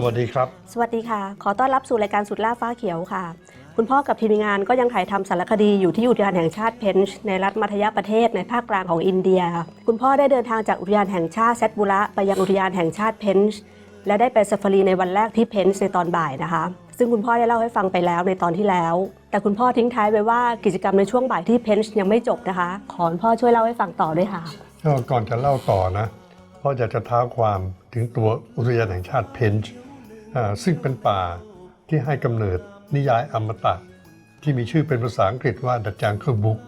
สวัสดีครับ สวัสดีค่ะ ขอต้อนรับสู่รายการสุดล่าฟ้าเขียวค่ะ คุณพ่อกับทีมงานก็ยังถ่ายทำสารคดีอยู่ที่อุทยานแห่งชาติเพนช์ในรัฐมัธยประเทศในภาคกลางของอินเดีย คุณพ่อได้เดินทางจากอุทยานแห่งชาติเซตบุระไปยังอุทยานแห่งชาติเพนช์และได้ไปซาฟารีในวันแรกที่เพนช์ในตอนบ่ายนะคะ ซึ่งคุณพ่อได้เล่าให้ฟังไปแล้วในตอนที่แล้ว แต่คุณพ่อทิ้งท้ายไว้ว่ากิจกรรมในช่วงบ่ายที่เพนช์ยังไม่จบนะคะ ขอคุณพ่อช่วยเล่าให้ฟังต่อด้วยค่ะก็ก่อนจะเล่าต่อนะพ่ออยากจะท้าความถึงตัวอุทยานแห่งชาติเพนช์อ่า ซึ่งเป็นป่าที่ให้กำเนิดนิยายอมตะ ที่มีชื่อเป็นภาษาอังกฤษว่า The Jungle Book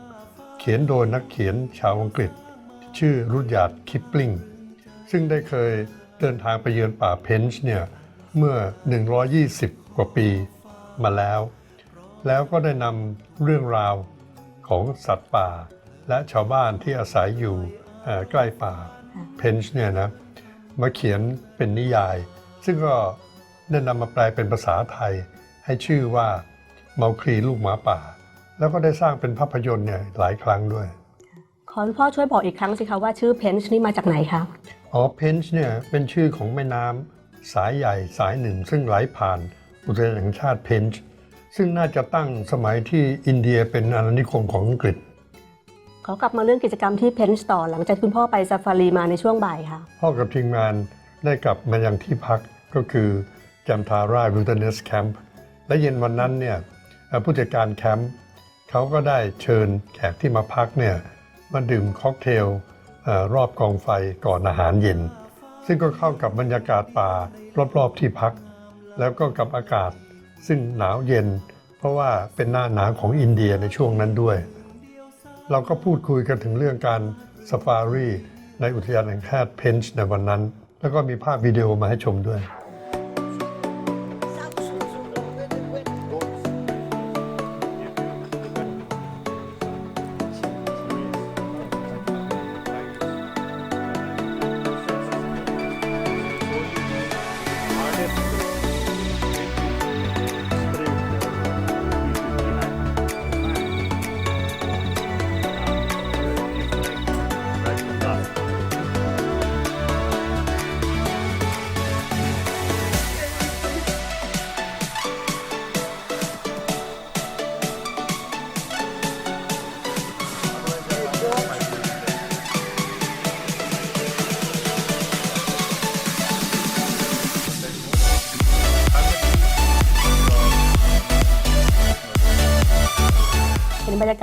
เขียนโดยนักเขียนชาวอังกฤษ ชื่อรุดยาดคิปลิงซึ่งได้เคยเดินทางไปเยือนป่าเพนช์เนี่ยเมื่อ 120 กว่าปีมาแล้ว แล้วก็ได้นำเรื่องราวของสัตว์ป่า และชาวบ้านที่อาศัยอยู่ใกล้ป่าเพนช์เนี่ยนะมาเขียนเป็นนิยาย ซึ่งก็ ได้นำมาแปลเป็นภาษาไทย ให้ชื่อว่าเมาคลีลูกหมาป่า แล้วก็ได้สร้างเป็นภาพยนตร์เนี่ยหลายครั้งด้วย ขอคุณพ่อช่วยบอกอีกครั้งสิคะว่าชื่อเพนช์นี่มาจากไหนคะอ๋อเพนช์เนี่ยเป็นชื่อของแม่น้ำสายใหญ่สายหนึ่ง ซึ่งไหลผ่านอุทยานแห่งชาติเพนช์ซึ่งน่าจะตั้งสมัยที่อินเดียเป็นอาณานิคมของอังกฤษขอกลับมาเรื่องกิจกรรมที่เพนช์ต่อหลังจากคุณพ่อไปซาฟารีมาในช่วงบ่ายค่ะ พ่อกับทีมงานได้กลับมายังที่พักก็คือ จัมทาราวิลเ e เนสแคมป์และเย็นวันนั้นเนี่ยผู้จัดการแคมป์เขาก็ได้เชิญแขกที่มาพักเนี่ยมาดื่มค็อกเทลอรอบกองไฟก่อนอาหารเย็น ซึ่งก็เข้ากับบรรยากาศป่ารอบๆที่พัก แล้วก็กับอากาศซึ่งหนาวเย็น เพราะว่าเป็นหน้าหนาวของอินเดียในช่วงนั้นด้วย เราก็พูดคุยกันถึงเรื่องการซาฟารีในอุทยานแห่งชาติเพนช์ในวันนั้น แล้วก็มีภาพวิดีโอมาให้ชมด้วย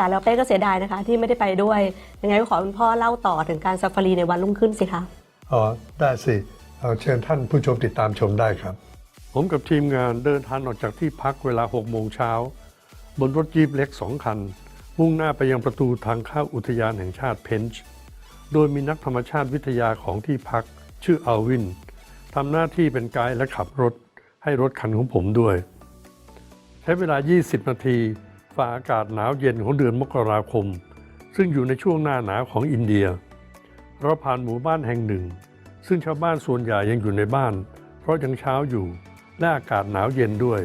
แล้วเป้ก็เสียดายนะคะ ที่ไม่ได้ไปด้วยยังไงก็ขอคุณพ่อเล่าต่อถึงการซาฟารีในวันรุ่งขึ้นสิคะอ๋อได้สิเอาเชิญท่านผู้ชมติดตามชมได้ครับ ผมกับทีมงานเดินทางออกจากที่พักเวลา6โมงเช้า บนรถจีบเล็ก2คัน มุ่งหน้าไปยังประตูทางเข้าอุทยานแห่งชาติเพนช์โดยมีนักธรรมชาติวิทยาของที่พัก ชื่ออัลวินทำหน้าที่เป็นไกด์และขับรถให้รถคันของผมด้วย ใช้เวลา 20 นาที ฝ่าอากาศหนาวเย็นของเดือนมกราคม ซึ่งอยู่ในช่วงหน้าหนาวของอินเดีย เราผ่านหมู่บ้านแห่งหนึ่ง ซึ่งชาวบ้านส่วนใหญ่ยังอยู่ในบ้าน เพราะยังเช้าอยู่และอากาศหนาวเย็นด้วย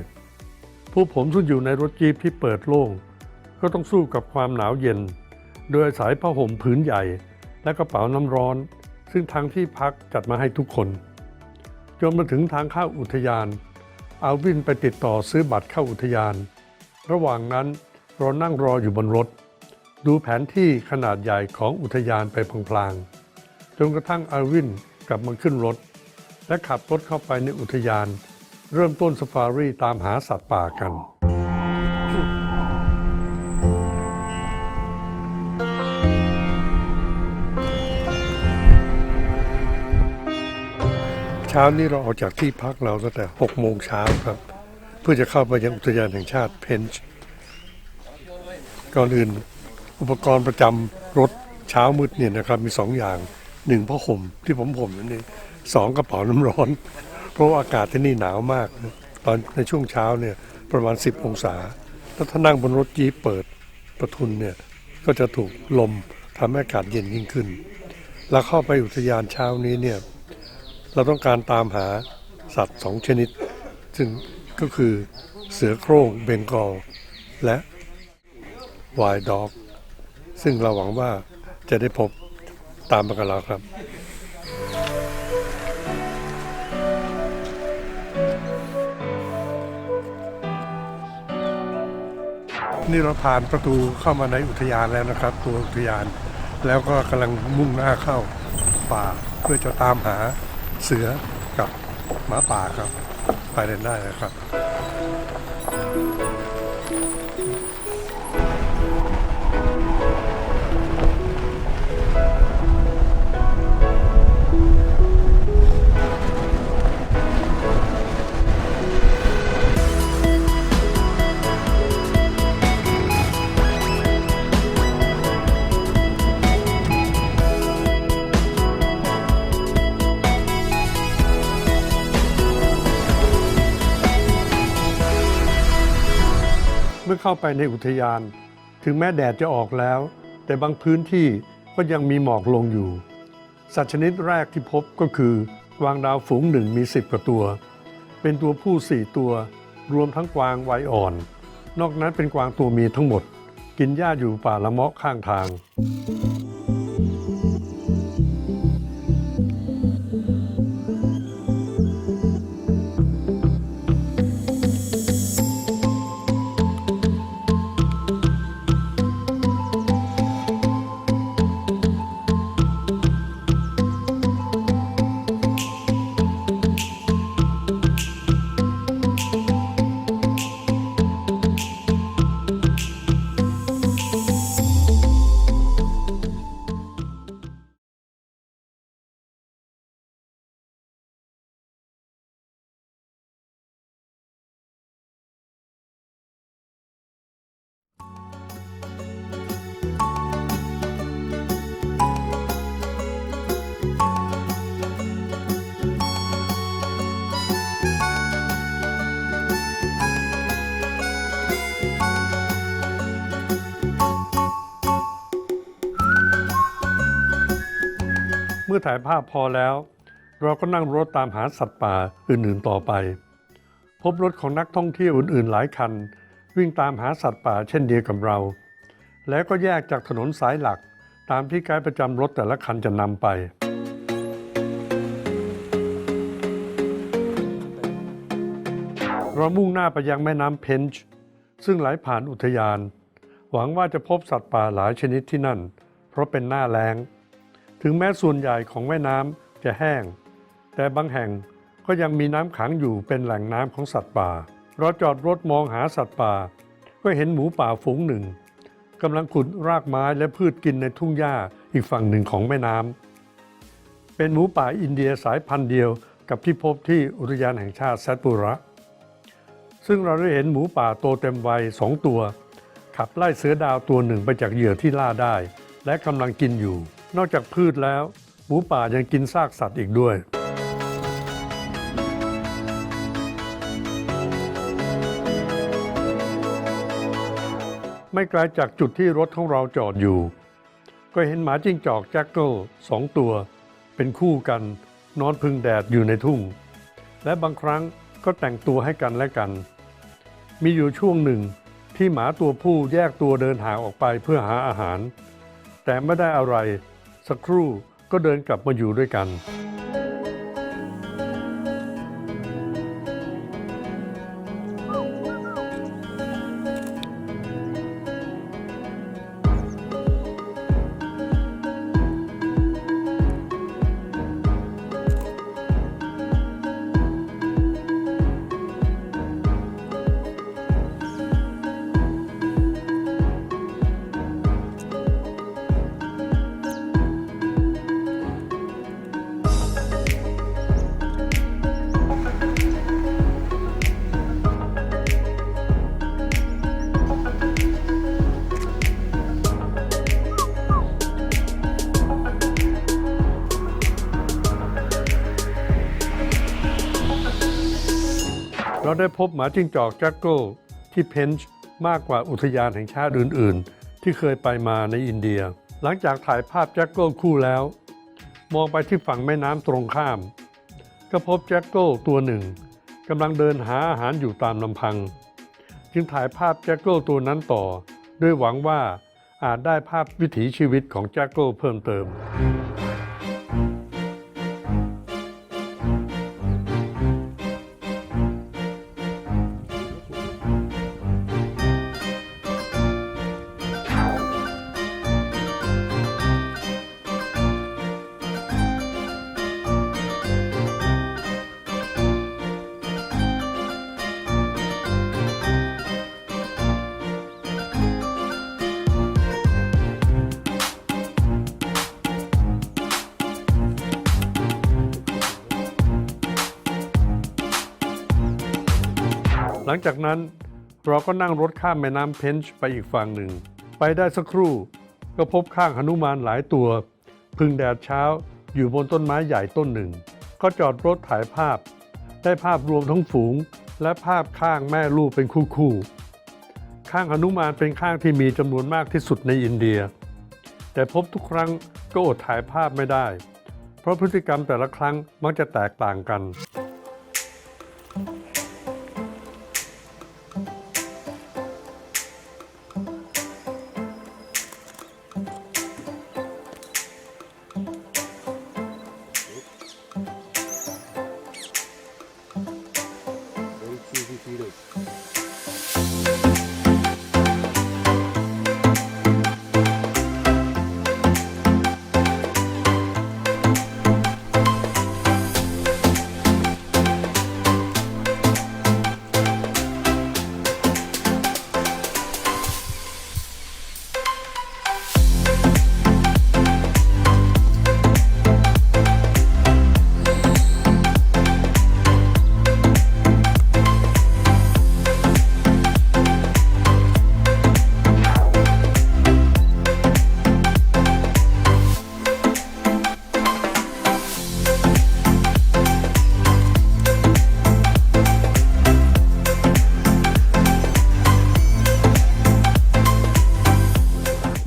ผู้ผมซึ่งอยู่ในรถจีปที่เปิดโล่ง ก็ต้องสู้กับความหนาวเย็น โดยอาศัยผ้าห่มผืนใหญ่ และกระเป๋าน้ำร้อน ซึ่งทางที่พักจัดมาให้ทุกคนจนมาถึงทางเข้าอุทยาน อาวินไปติดต่อซื้อบัตรเข้าอุทยาน ระหว่างนั้นเรานั่งรออยู่บนรถ ดูแผนที่ขนาดใหญ่ของอุทยานไปพลางๆ จนกระทั่งอาวินกลับมาขึ้นรถ และขับรถเข้าไปในอุทยาน เริ่มต้นซาฟารีตามหาสัตว์ป่ากันเช้านี้เราออกจากที่พักเราตั้งแต่6โมงเช้าครับ เพื่อจะเข้าไปยังอุทยานแห่งชาติเพนช์ก่อนอื่นอุปกรณ์ประจำรถเช้ามืดเนี่ยนะครับมีสองอย่างหนึ่งผ้าห่มที่ผมห่มนั่นเองสองกระเป๋าน้ำร้อน เพราะว่าอากาศที่นี่หนาวมาก ตอนในช่วงเช้าเนี่ยประมาณ 10 องศาแล้วถ้านั่งบนรถจี๊ปเปิดประทุนเนี่ยก็จะถูกลมทำให้อากาศเย็นยิ่งขึ้น แล้วเข้าไปอุทยานเช้านี้เนี่ยเราต้องการตามหาสัตว์สองชนิด ซึ่ง ก็คือเสือโคร่งเบงกอลและวายด็อก ซึ่งเราหวังว่าจะได้พบตามมากันแล้วครับนี่เราผ่านประตูเข้ามาในอุทยานแล้วนะครับ ตัวอุทยาน แล้วก็กำลังมุ่งหน้าเข้าป่าเพื่อจะตามหาเสือกับหมาป่าครับ ไปเดินได้นะครับ มื่อเข้าไปในอุทยาน ถึงแม้แดดจะออกแล้ว แต่บางพื้นที่ก็ยังมีหมอกลงอยู่ สัตว์ชนิดแรกที่พบก็คือ กวางดาวฝูงหนึ่งมีสิบกว่าตัว เป็นตัวผู้สี่ตัว รวมทั้งกวางวัยอ่อน นอกนั้นเป็นกวางตัวเมียทั้งหมด กินหญ้าอยู่ป่าละเมาะข้างทาง มื่อถ่ายภาพพอแล้ว เราก็นั่งรถตามหาสัตว์ป่าอื่นๆต่อไป พบรถของนักท่องเที่ยวอื่นๆ หลายคัน วิ่งตามหาสัตว์ป่าเช่นเดียวกับเรา แล้วก็แยกจากถนนสายหลักตามที่ไกด์ประจำรถแต่ละคันจะนำไปเรามุ่งหน้าไปยังแม่น้ำเพนช์ซึ่งไหลผ่านอุทยาน หวังว่าจะพบสัตว์ป่าหลายชนิดที่นั่น เพราะเป็นหน้าแล้ง ถึงแม้ส่วนใหญ่ของแม่น้ำจะแห้ง แต่บางแห่งก็ยังมีน้ำขังอยู่เป็นแหล่งน้ำของสัตว์ป่า เราจอดรถมองหาสัตว์ป่า ก็เห็นหมูป่าฝูงหนึ่งกำลังขุดรากไม้และพืชกินในทุ่งหญ้าอีกฝั่งหนึ่งของแม่น้ำเป็นหมูป่าอินเดียสายพันธุ์เดียวกับที่พบที่อุทยานแห่งชาติแซตปุระ ซึ่งเราได้เห็นหมูป่าโตเต็มวัยสองตัว ขับไล่เสือดาวตัวหนึ่งไปจากเหยื่อที่ล่าได้ และกำลังกินอยู่ นอกจากพืชแล้ว หมูป่ายังกินซากสัตว์อีกด้วย ไม่ไกลจากจุดที่รถของเราจอดอยู่ ก็เห็นหมาจิ้งจอกแจ็คเกิลสองตัว เป็นคู่กันนอนพึงแดดอยู่ในทุ่ง และบางครั้งก็แต่งตัวให้กันและกัน มีอยู่ช่วงหนึ่งที่หมาตัวผู้แยกตัวเดินห่างออกไปเพื่อหาอาหาร แต่ไม่ได้อะไร สักครู่ก็เดินกลับมาอยู่ด้วยกัน เราได้พบหมาจิ้งจอกแจ็คโก้ที่เพนช์มากกว่าอุทยานแห่งชาติอื่น ๆ ที่เคยไปมาในอินเดีย หลังจากถ่ายภาพแจ็คโก้คู่แล้ว มองไปที่ฝั่งแม่น้ำตรงข้าม ก็พบแจ็คโก้ตัวหนึ่งกำลังเดินหาอาหารอยู่ตามลำพัง จึงถ่ายภาพแจ็คโก้ตัวนั้นต่อ ด้วยหวังว่าอาจได้ภาพวิถีชีวิตของแจ็คโก้เพิ่มเติม ลังจากนั้นเราก็นั่งรถข้ามแม่น้ำเพนช์ไปอีกฝั่งหนึ่ง ไปได้สักครู่ ก็พบข้างหนุมานหลายตัว พึ่งแดดเช้าอยู่บนต้นไม้ใหญ่ต้นหนึ่ง ก็จอดรถถ่ายภาพ ได้ภาพรวมทั้งฝูง และภาพข้างแม่ลูกเป็นคู่ๆข้างหนุมานเป็นข้างที่มีจำนวนมากที่สุดในอินเดีย แต่พบทุกครั้งก็อดถ่ายภาพไม่ได้ เพราะพฤติกรรมแต่ละครั้งมักจะแตกต่างกัน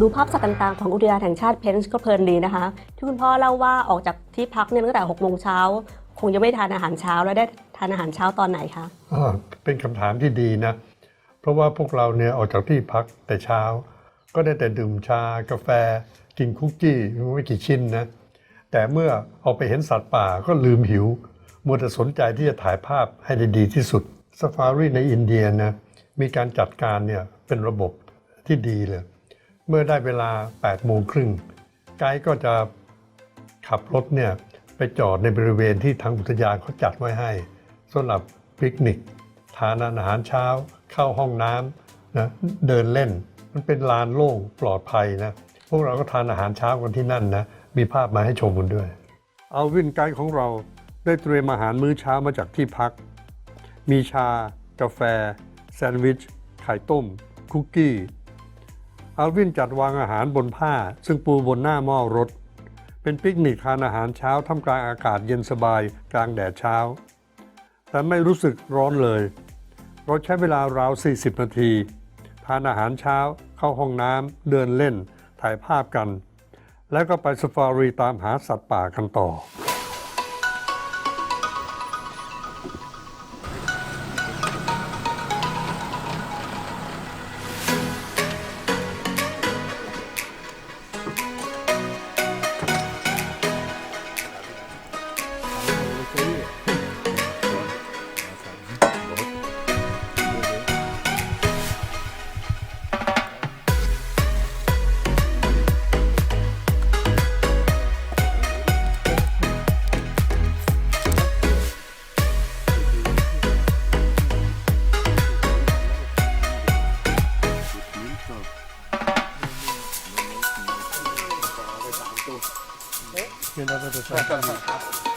ดูภาพสัตว์ต่างๆของอุทยานแห่งชาติเพนช์ก็เพลินดีนะคะ ที่คุณพ่อเล่าว่าออกจากที่พักเนี่ยตั้งแต่6โมงเช้าคงยังไม่ทานอาหารเช้าแล้วได้ทานอาหารเช้าตอนไหนคะอ่าเป็นคำถามที่ดีนะ เพราะว่าพวกเราเนี่ยออกจากที่พักแต่เช้า ก็ได้แต่ดื่มชากาแฟ กินคุกกี้ไม่กี่ชิ้นนะแต่เมื่อออกไปเห็นสัตว์ป่าก็ลืมหิวมัวแต่สนใจที่จะถ่ายภาพให้ได้ดีที่สุดซ a ฟารีในอินเดียนะมีการจัดการเนี่ยเป็นระบบที่ดีเลย เมื่อได้เวลา8โมงครึ่งไกด์ก็จะขับรถเนี่ยไปจอดในบริเวณที่ทางอุทยานเขาจัดไว้ให้สำหรับปิกนิกทานอาหารเช้า เข้าห้องน้ำนะเดินเล่น มันเป็นลานโล่งปลอดภัยนะพวกเราก็ทานอาหารเช้ากันที่นั่นนะมีภาพมาให้ชมกันด้วย เอาวินไกด์ของเราได้เตรียมอาหารมื้อเช้ามาจากที่พัก มีชา กาแฟ แซนด์วิช ไข่ต้ม คุกกี้ อาวินจัดวางอาหารบนผ้า ซึ่งปูบนหน้าหม้อรถ เป็นปิกนิกทานอาหารเช้าท่ามกลางอากาศเย็นสบายกลางแดดเช้า แต่ไม่รู้สึกร้อนเลย เราใช้เวลาราว 40 นาที ทานอาหารเช้า เข้าห้องน้ำเดินเล่น ถ่ายภาพกัน แล้วก็ไปซาฟารีตามหาสัตว์ป่ากันต่อ 看到这个场景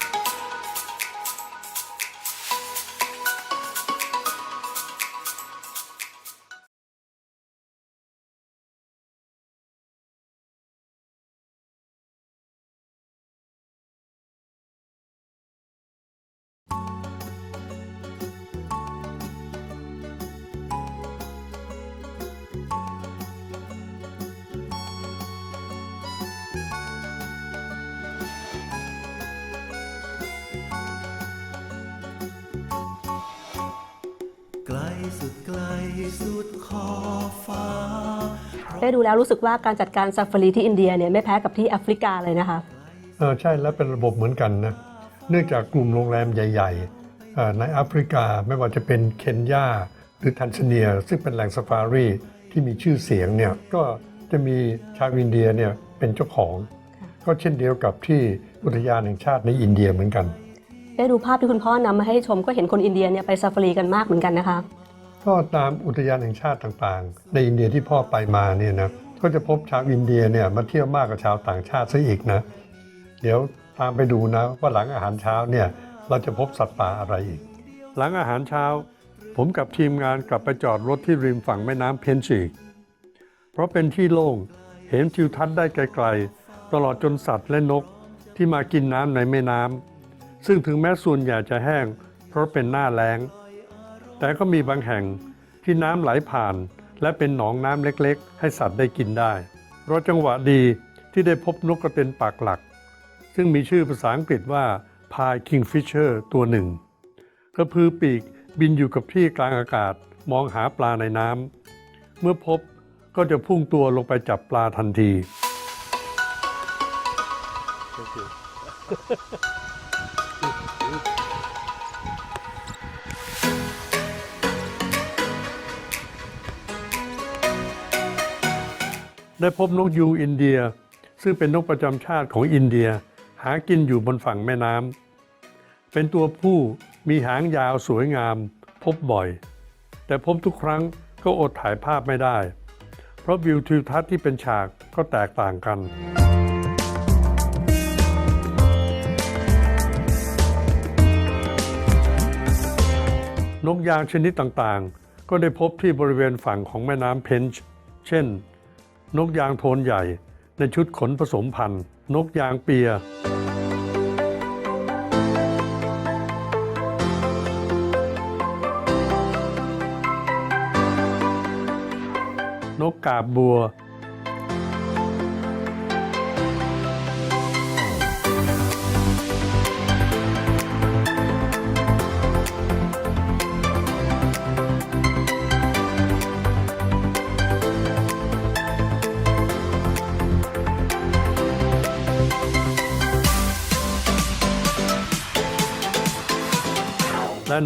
ได้ดูแล้วรู้สึกว่าการจัดการซาฟารีที่อินเดียเนี่ยไม่แพ้กับที่แอฟริกาเลยนะคะเออใช่แล้วเป็นระบบเหมือนกันนะ เนื่องจากกลุ่มโรงแรมใหญ่ๆเอ่อในแอฟริกาไม่ว่าจะเป็นเคนยาหรือทันซาเนีย ซึ่งเป็นแหล่งซาฟารีที่มีชื่อเสียงเนี่ยก็จะมีชาวอินเดียเนี่ยเป็นเจ้าของ ก็เช่นเดียวกับที่อุทยานแห่งชาติในอินเดียเหมือนกันได้ดูภาพที่คุณพ่อนำมาให้ชมก็เห็นคนอินเดียเนี่ยไปซาฟารีกันมากเหมือนกันนะคะ ก็ตามอุทยานแห่งชาติต่างๆ ในอินเดียที่พ่อไปมาเนี่ยนะก็จะพบชาวอินเดียเนี่ยมาเที่ยวมากกว่าชาวต่างชาติซะอีกนะ เดี๋ยวตามไปดูนะว่าหลังอาหารเช้าเนี่ยเราจะพบสัตว์ป่าอะไรอีก หลังอาหารเช้า ผมกับทีมงานกลับไปจอดรถที่ริมฝั่งแม่น้ำเพนชีเพราะเป็นที่โล่งเห็นทิวทัศน์ได้ไกลๆ ตลอดจนสัตว์และนกที่มากินน้ำในแม่น้ำซึ่งถึงแม้ส่วนใหญ่จะแห้ง เพราะเป็นหน้าแล้ง แต่ก็มีบางแห่งที่น้ำไหลผ่าน และเป็นหนองน้ำเล็กๆ ให้สัตว์ได้กินได้เพราะจังหวะดีที่ได้พบนกกระเต็นปากหลัก ซึ่งมีชื่อภาษาอังกฤษว่าพายคิงฟิชเชอร์ตัวหนึ่งกระพือปีกบินอยู่กับที่กลางอากาศมองหาปลาในน้ำเมื่อพบก็จะพุ่งตัวลงไปจับปลาทันที ได้พบนกยูอินเดีย ซึ่งเป็นนกประจำชาติของอินเดีย หากินอยู่บนฝั่งแม่น้ำเป็นตัวผู้มีหางยาวสวยงาม พบบ่อย แต่พบทุกครั้งก็อดถ่ายภาพไม่ได้ เพราะวิวทิวทัศน์ที่เป็นฉากก็แตกต่างกันนกยางชนิดต่างๆ ก็ได้พบที่บริเวณฝั่งของแม่น้ำเพนช์เช่น นกยางโทนใหญ่ ในชุดขนผสมพันธุ์ นกยางเปีย นกกาบบัว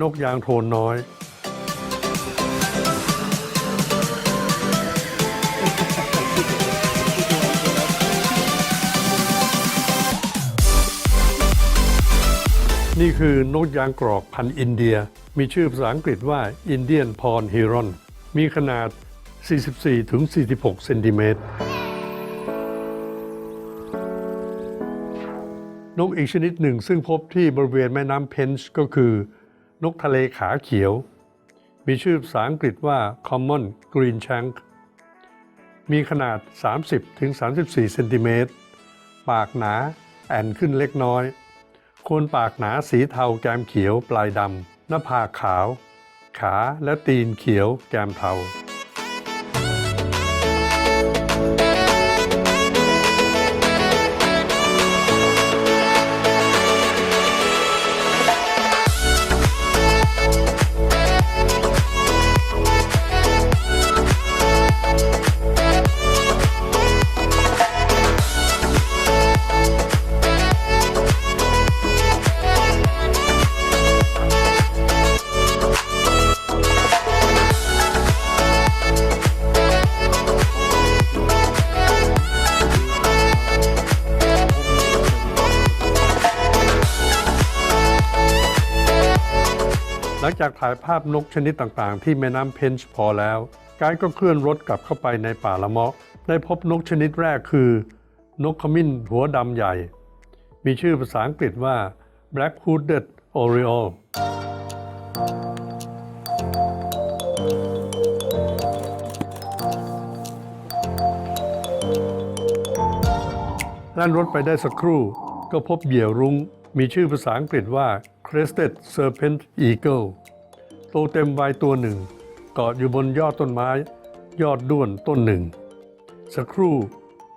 นกยางโทนน้อยนี่คือนกยางกรอกพันธุ์อินเดีย มีชื่อภาษาอังกฤษว่า Indian Pond Heron มีขนาด 44-46 เซนติเมตร นกอีกชนิดหนึ่งซึ่งพบที่บริเวณแม่น้ำเพนช์ก็คือ นกทะเลขาเขียว มีชื่อภาษาอังกฤษว่า Common Green Shank มีขนาด 30-34 เซนติเมตร ปากหนาแอนขึ้นเล็กน้อย โคนปากหนาสีเทาแกมเขียวปลายดำ หน้าผากขาว ขาและตีนเขียวแกมเทาายภาพนกชนิดต่างๆ ที่แม่น้ำเพนช์พอแล้ว ไกด์ก็เคลื่อนรถกลับเข้าไปในป่าละเมาะ ได้พบนกชนิดแรกคือ นกขมิ้นหัวดำใหญ่ มีชื่อภาษาอังกฤษว่า Black Hooded Oriole ลั่นรถไปได้สักครู่ ก็พบเหยี่ยวรุง้งมีชื่อภาษาอังกฤษว่า Crested Serpent Eagle โตเต็มวัยตัวหนึ่ง เกาะอยู่บนยอดต้นไม้ ยอดด้วนต้นหนึ่ง สักครู่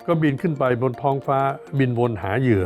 ก็บินขึ้นไปบนท้องฟ้าบินวนหาเหยื่อ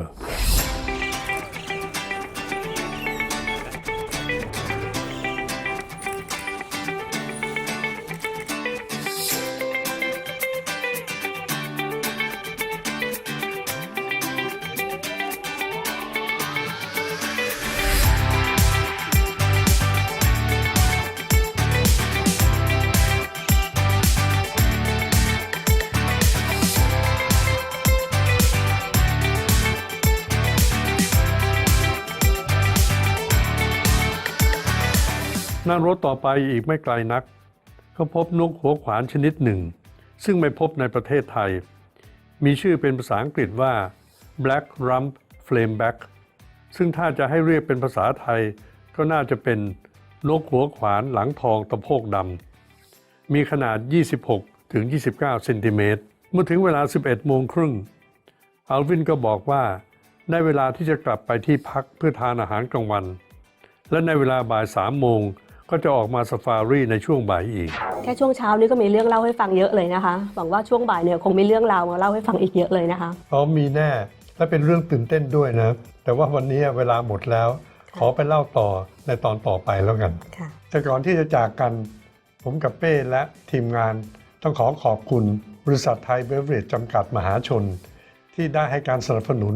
นั่งรถต่อไปอีกไม่ไกลนัก ก็พบนกหัวขวานชนิดหนึ่ง ซึ่งไม่พบในประเทศไทย มีชื่อเป็นภาษาอังกฤษว่า Black Rump Flameback ซึ่งถ้าจะให้เรียกเป็นภาษาไทย ก็น่าจะเป็นนกหัวขวานหลังทองตะโพกดำ มีขนาด 26 ถึง 29 เซนติเมตร เมื่อถึงเวลา 11 โมงครึ่ง อัลวินก็บอกว่า ได้เวลาที่จะกลับไปที่พักเพื่อทานอาหารกลางวัน และในเวลาบ่าย 3 โมง ก็จะออกมาซาฟารีในช่วงบ่ายอีก แค่ช่วงเช้านี้ก็มีเรื่องเล่าให้ฟังเยอะเลยนะคะ หวังว่าช่วงบ่ายเนี่ยคงมีเรื่องราวมาเล่าให้ฟังอีกเยอะเลยนะคะอ๋อมีแน่และเป็นเรื่องตื่นเต้นด้วยนะ แต่ว่าวันนี้เวลาหมดแล้ว ขอไปเล่าต่อในตอนต่อไปแล้วกัน ค่ะ แต่ก่อนที่จะจากกัน ผมกับเป้และทีมงานต้องขอขอบคุณบริษัทไทยเบเวอเรจจำกัดมหาชน ที่ได้ให้การสนับสนุน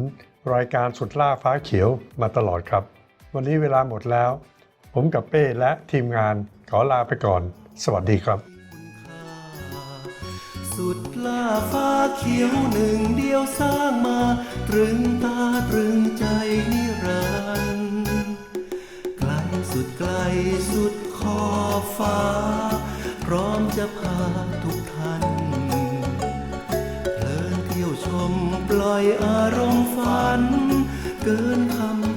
รายการสุดล่าฟ้าเขียวมาตลอดครับ วันนี้เวลาหมดแล้ว ผมกับเป้และทีมงานขอลาไปก่อน สวัสดีครับ สุดล่าฟ้าเขียวหนึ่งเดียวสร้างมา ตรึงตาตรึงใจนิรันดร์ไกลสุดไกลสุดขอบฟ้า พร้อมจะพาทุกท่านเพลินเที่ยวชมปล่อยอารมณ์ฝัน เกินคำ